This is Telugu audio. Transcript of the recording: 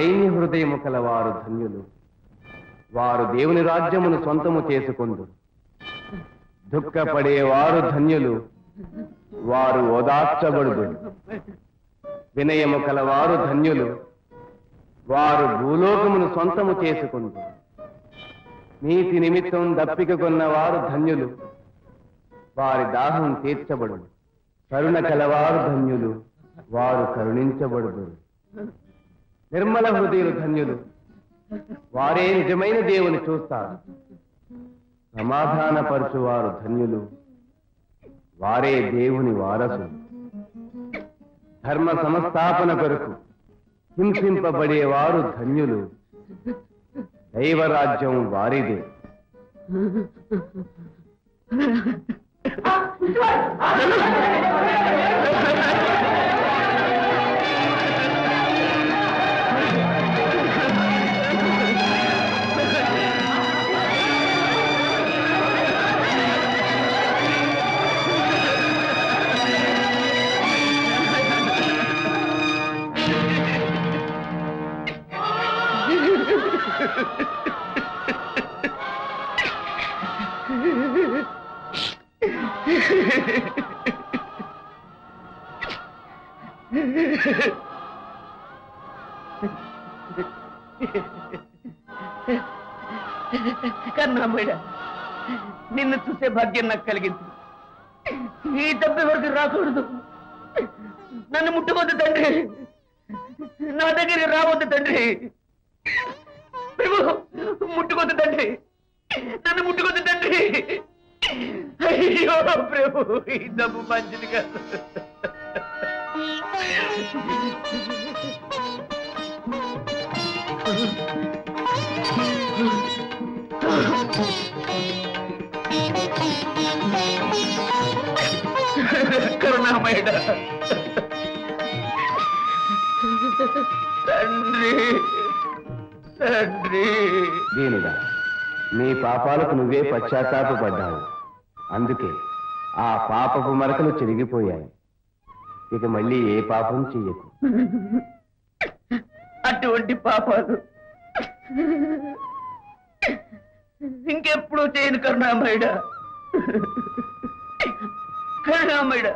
దైన్య హృదయము కల వారు ధన్యులు. వారు దేవుని రాజ్యమును సొంతము చేసుకుందు. దుఃఖపడేవారు ధన్యులు. వారు ఓదార్చబడుదు వినయము కలవారు ధన్యులు. వారు భూలోకమును సొంతము చేసుకుందు. నీతి నిమిత్తం దప్పిక కొన్నవారు ధన్యులు. వారి దాహం తీర్చబడు కరుణ కలవారు ధన్యులు. వారు కరుణించబడుదు నిర్మల హృదయులు ధన్యులు వారే నిజమైన దేవుని చూస్తారు సమాధానపరచువారు ధన్యులు వారే దేవుని వారసులు ధర్మ సంస్థాపన కొరకు హింసింపబడేవారు ధన్యులు దైవరాజ్యం వారిదే కన్నామయ్య నిన్ను చూసే భాగ్యం నాకు కలిగింది. ఈ తప్పి వరకు రాకూడదు? నన్ను ముట్టుకోద్దు తండ్రి. నా దగ్గరికి రావద్దు తండ్రి. ప్రభు ముట్టుకోద్దు తండ్రి. నన్ను ముట్టుకోద్దు ప్రభు ఈ డబ్బు మంచిది కాదు. కరుణామయుడ. తండ్రి తండ్రి. దీనిగా నీ పాపాలకు నువ్వే పశ్చాత్తాపడ్డావు అందుకే ఆ పాపపు మరకలు చిరిగిపోయాయి. ఇక మళ్ళీ ఏ పాపం చెయ్యకు. అటువంటి పాపాలు ఇంకెప్పుడు చేయను కరుణామయుడ. కరుణామయుడ.